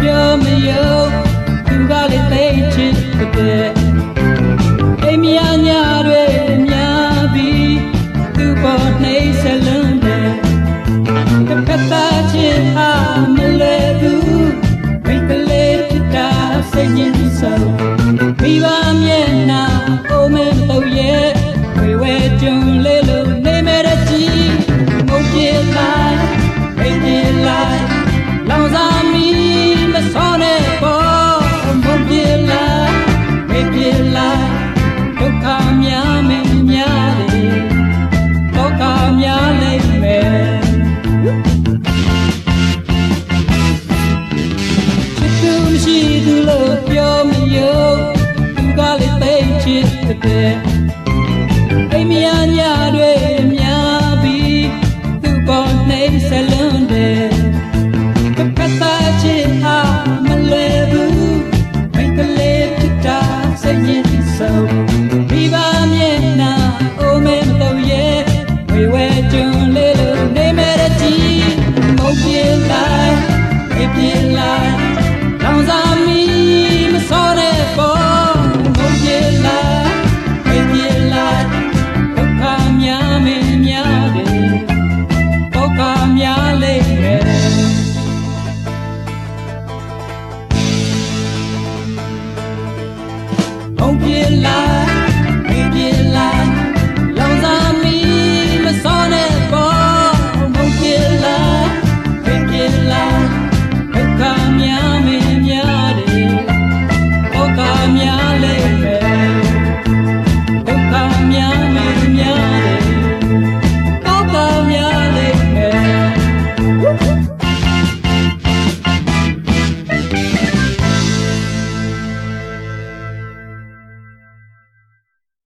ပြောမယုံသူကလည်းသိချစ်တဲ့အိမ်မြညာတွေမြာပြီးသူပေါ်နှိပ်စလုံးတယ်တစ်ဖက်သား ဒုက္ခများနေမယ်ချစ်သူရှိသူလို့ပြောမယုံသူကလည်းသိချစ်တဲ့အိမ်မရညာ များလိမ့်မယ်ဟုတ်ပြလား